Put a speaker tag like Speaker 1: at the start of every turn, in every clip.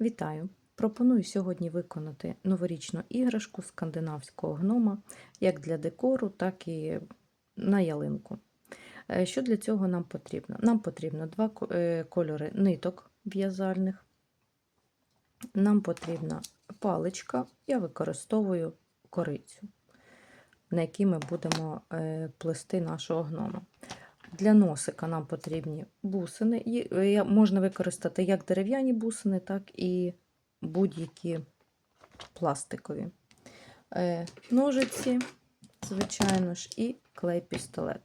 Speaker 1: Вітаю! Пропоную сьогодні виконати новорічну іграшку скандинавського гнома як для декору, так і на ялинку. Е, Що для цього нам потрібно? Нам потрібно два е, кольори ниток в'язальних. Нам потрібна паличка, я використовую корицю, на якій ми будемо е, плести нашого гнома. Для носика нам потрібні бусини. Е, Можна використати як дерев'яні бусини, так і будь-які пластикові. Е, Ножиці, звичайно ж, і клей-пістолет.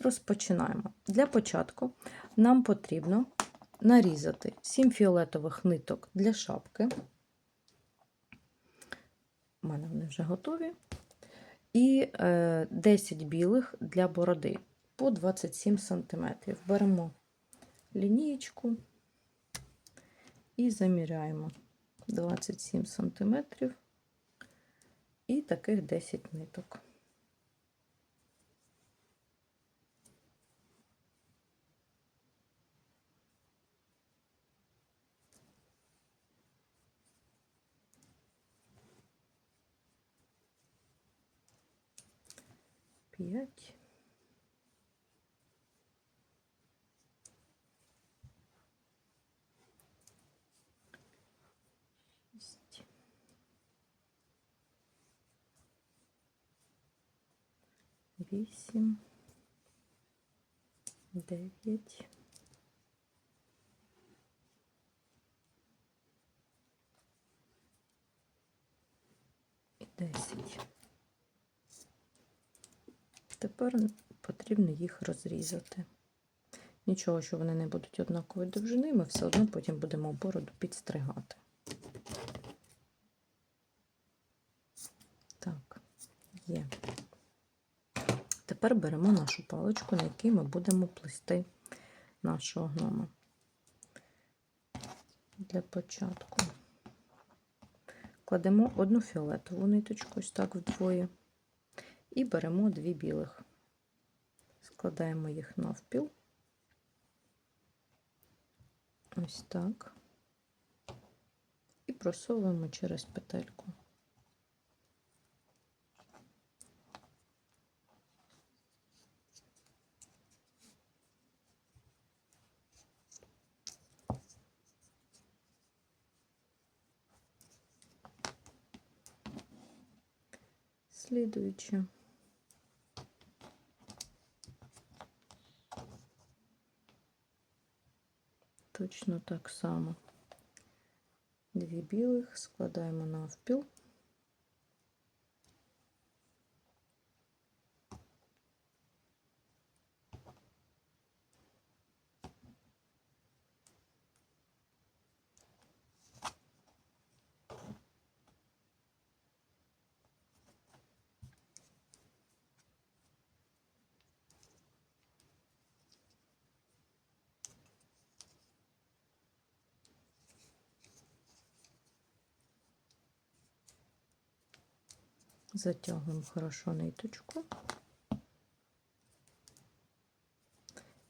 Speaker 1: Розпочинаємо. Для початку нам потрібно нарізати 7 фіолетових ниток для шапки. У мене вони вже готові. І е, 10 білих для бороди по 27 см. Беремо лінієчку і заміряємо 27 см і таких 10 ниток. П'ять. Вісім. Дев'ять. І десять. Тепер потрібно їх розрізати. Нічого, що вони не будуть однакової довжини, ми все одно потім будемо бороду підстригати. Так, є. Тепер беремо нашу паличку, на якій ми будемо плести нашого гнома. Для початку кладемо одну фіолетову ниточку, ось так вдвоє, і беремо дві білих. Складаємо їх навпіл. Ось так. І просовуємо через петельку. Слідуючи. Точно так само. Дві білих складаємо навпіл. Затягуємо хорошо ниточку.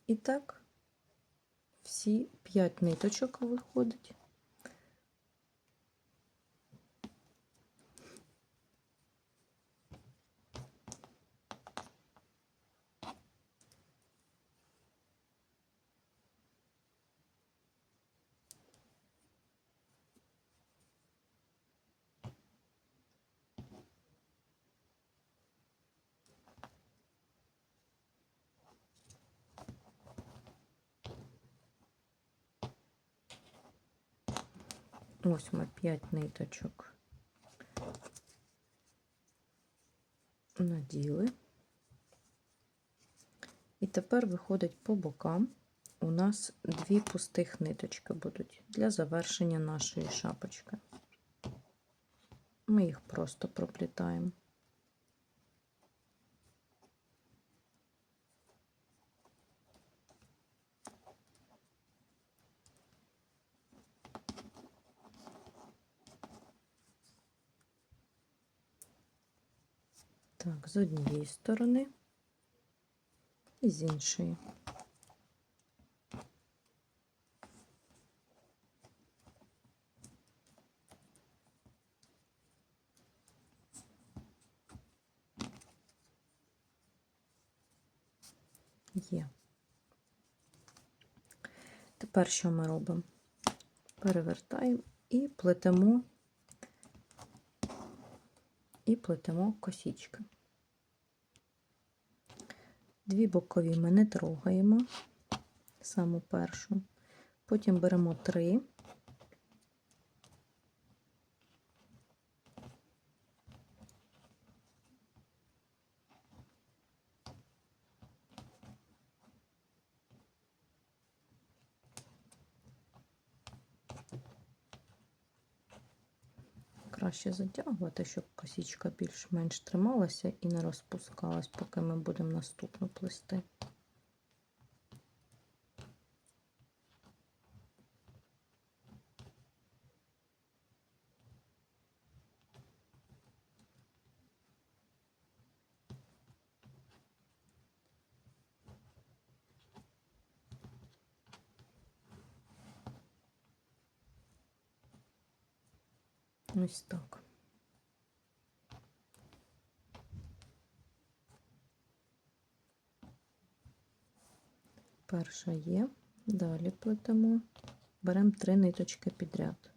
Speaker 1: І так всі 5 ниточок виходить. Ось ми 5 ниточок наділи. І тепер виходить по бокам. У нас дві пустих ниточки будуть для завершення нашої шапочки. Ми їх просто проплітаємо. Так, з однієї сторони і з іншої. Є. Тепер що ми робимо? Перевертаємо і плетемо, і плетемо косічки. Дві бокові ми не трогаємо, саму першу. Потім беремо три. Краще затягувати, щоб косічка більш-менш трималася і не розпускалась, поки ми будемо наступну плести. Ось так. Перша є, далі плетемо, беремо три ниточки підряд.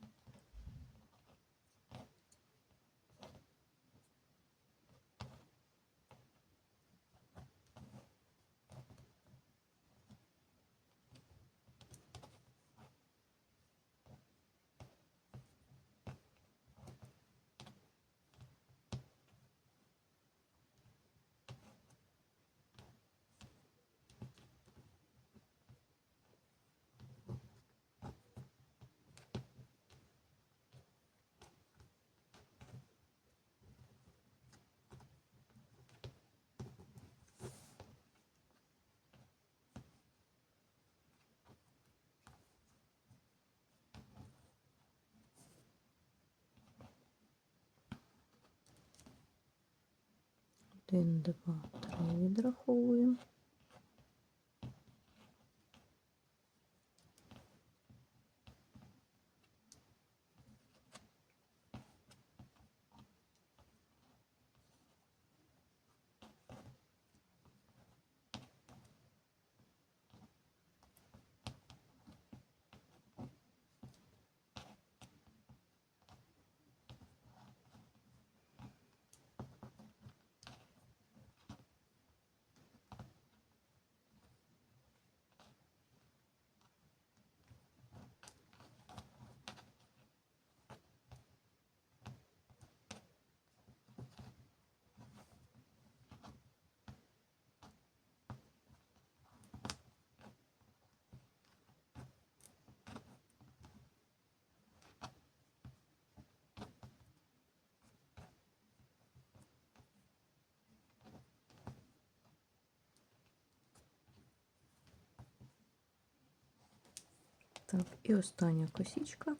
Speaker 1: Один, два, три відраховую. Так, і остання косічка.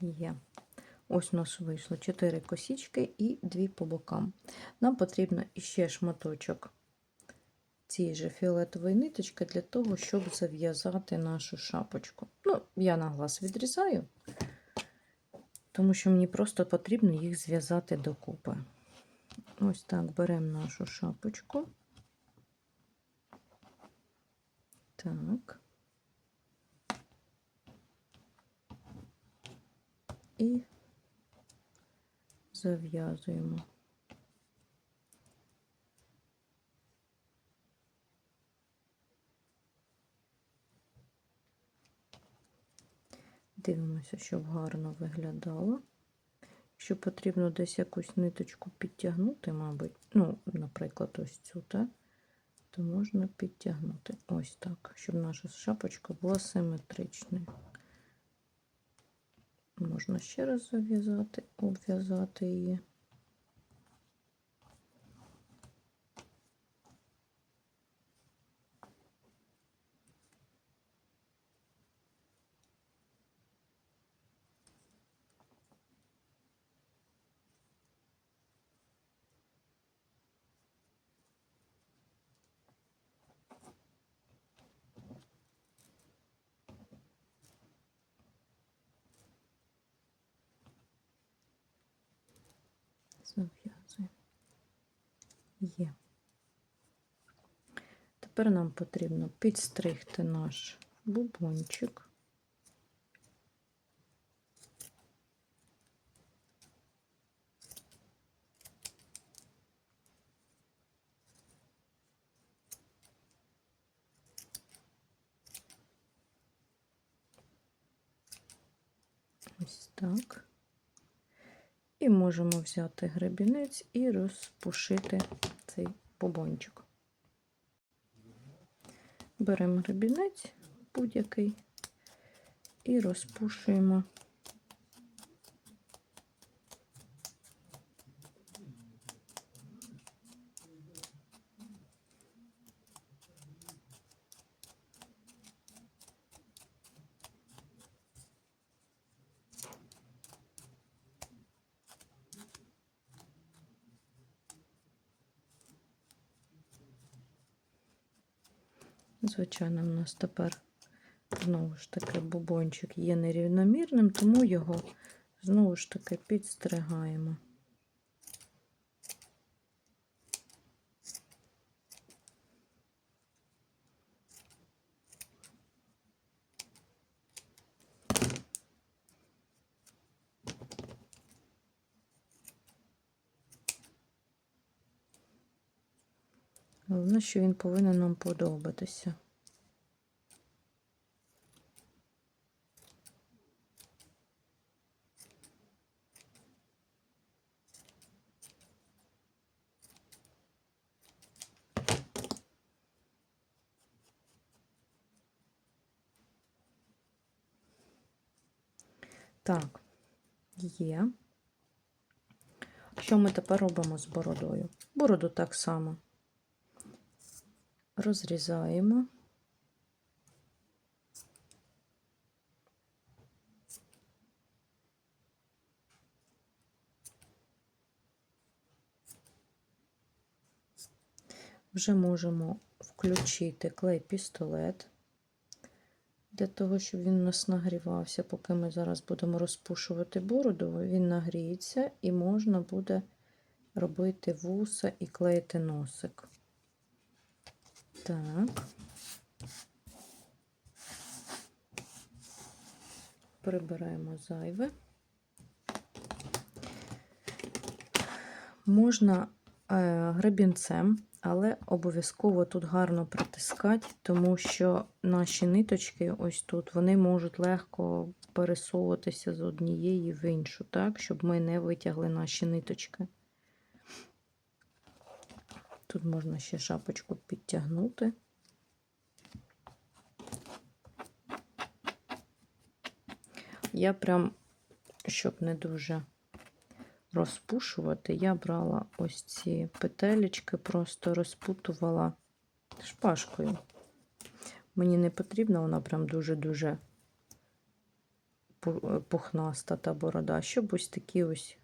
Speaker 1: Є. Ось у нас вийшло 4 косічки і 2 по бокам. Нам потрібно іще шматочок цієї же фіолетової ниточки для того, щоб зав'язати нашу шапочку. Ну, я на глаз відрізаю, тому що мені просто потрібно їх зв'язати докупи. Ось так беремо нашу шапочку. Так. І зав'язуємо. Дивимося, щоб гарно виглядало. Якщо потрібно десь якусь ниточку підтягнути, мабуть, ну, наприклад, ось цю, так, то можна підтягнути ось так, щоб наша шапочка була симетричною. Можна ще раз зав'язати, обв'язати її. Зав'язуємо. Є. Тепер нам потрібно підстригти наш бубончик. Ось так. І можемо взяти гребінець і розпушити цей бубончик. Беремо гребінець будь-який і розпушуємо. Звичайно, у нас тепер знову ж таки бубончик є нерівномірним, тому його знову ж таки підстригаємо. Головне, що він повинен нам подобатися. Так, є. Що ми тепер робимо з бородою? Бороду так само розрізаємо. Вже можемо включити клей-пістолет для того, щоб він у нас нагрівався, поки ми зараз будемо розпушувати бороду, він нагріється і можна буде робити вуса і клеїти носик. Так. Прибираємо зайве. Можна е, гребінцем, але обов'язково тут гарно притискати, тому що наші ниточки, ось тут, вони можуть легко пересовуватися з однієї в іншу, так, щоб ми не витягли наші ниточки. Тут можна ще шапочку підтягнути. Я прям, щоб не дуже розпушувати, я брала ось ці петелечки, просто розпутувала шпажкою. Мені не потрібна, вона прям дуже-дуже пухнаста та борода, щоб ось такі ось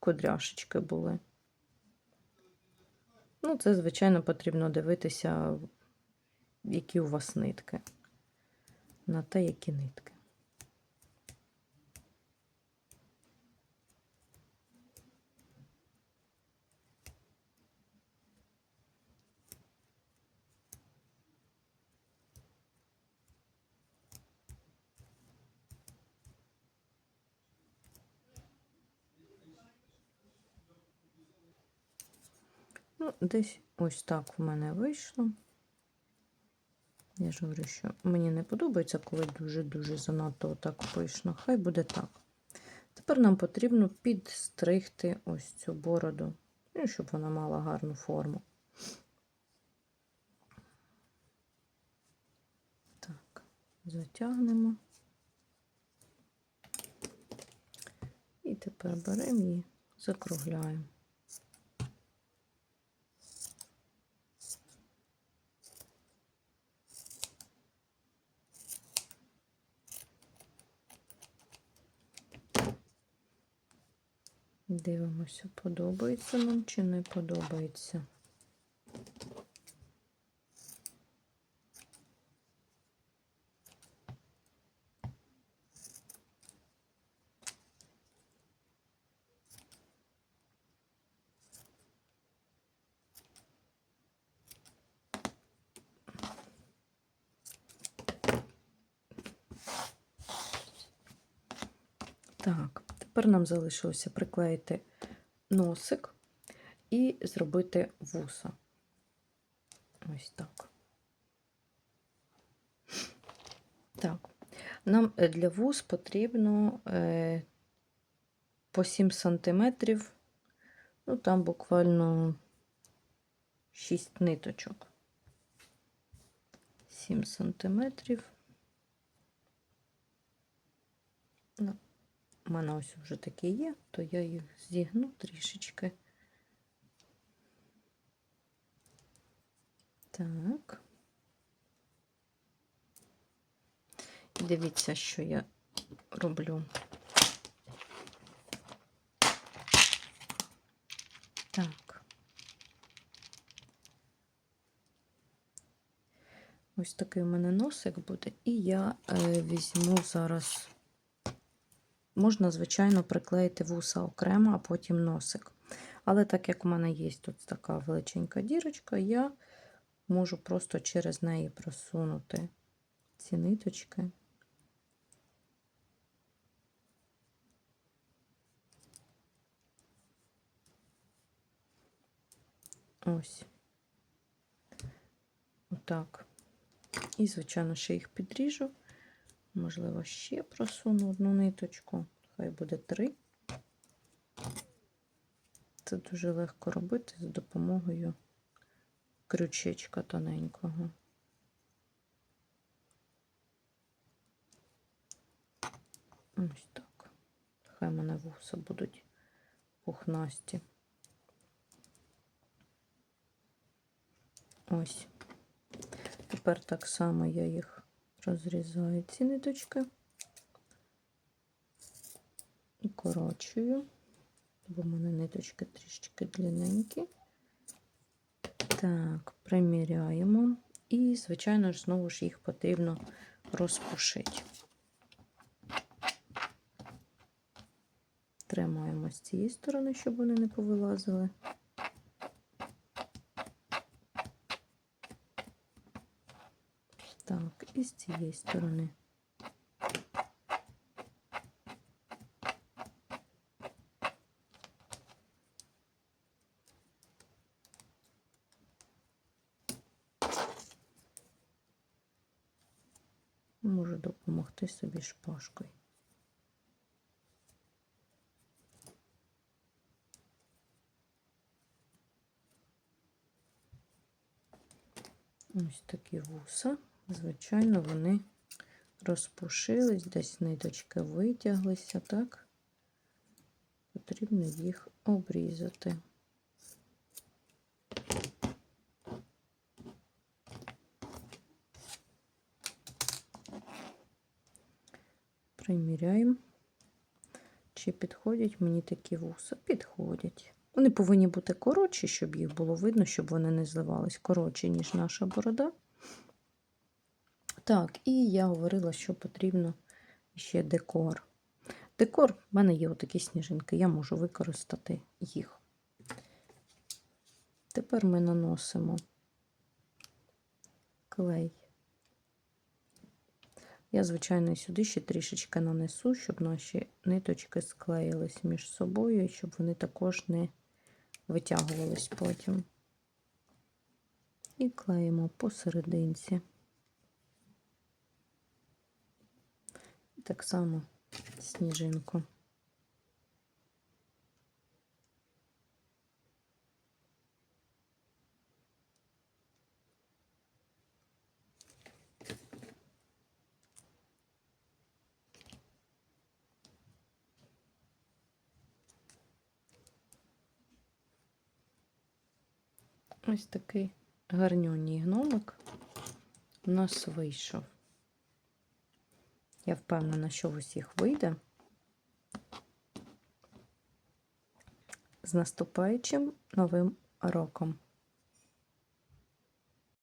Speaker 1: кудряшечки були. Ну, це, звичайно, потрібно дивитися, які у вас нитки. На те, які нитки. Ну, десь ось так в мене вийшло. Я ж говорю, що мені не подобається, коли дуже-дуже занадто так пишно. Хай буде так. Тепер нам потрібно підстригти ось цю бороду, ну, щоб вона мала гарну форму. Так, затягнемо. І тепер беремо і закругляємо. Дивимося, подобається нам чи не подобається. Так, тепер нам залишилося приклеїти носик і зробити вуса. Ось так. Так, нам е, для вус потрібно е, по 7 сантиметрів, ну там буквально 6 ниточок. 7 сантиметрів. У мене ось вже такі є, то я їх зігну трішечки. Так. І дивіться, що я роблю. Так. Ось такий у мене носик буде, і я е, візьму зараз. Можна, звичайно, приклеїти вуса окремо, а потім носик. Але так як у мене є тут така величенька дірочка, я можу просто через неї просунути ці ниточки. Ось. Отак. І, звичайно, ще їх підріжу. Можливо, ще просуну одну ниточку, хай буде три. Це дуже легко робити за допомогою крючечка тоненького. Ось так. Хай мене вуса будуть пухнасті. Ось. Тепер так само я їх розрізаю ці ниточки, укорочую, бо в мене ниточки трішки длинненькі. Так, приміряємо. І, звичайно ж, знову ж їх потрібно розпушити. Тримаємо з цієї сторони, щоб вони не повилазили. Так, і з цієї сторони. Можу допомогти собі шпажкою. Ось такі вуса. Звичайно, вони розпушились, десь ниточки витяглися, так? Потрібно їх обрізати. Приміряємо, чи підходять мені такі вуса. Підходять. Вони повинні бути коротші, щоб їх було видно, щоб вони не зливались коротші, ніж наша борода. Так, і я говорила, що потрібно ще декор. Декор, в мене є отакі сніжинки, я можу використати їх. Тепер ми наносимо клей. Я, звичайно, сюди ще трішечки нанесу, щоб наші ниточки склеїлись між собою, і щоб вони також не витягувались потім. І клеїмо посерединці. Так само сніжинку. Ось такий гарнюній гномик у нас вийшов. Я впевнена, що в усіх вийде. З наступаючим новим роком!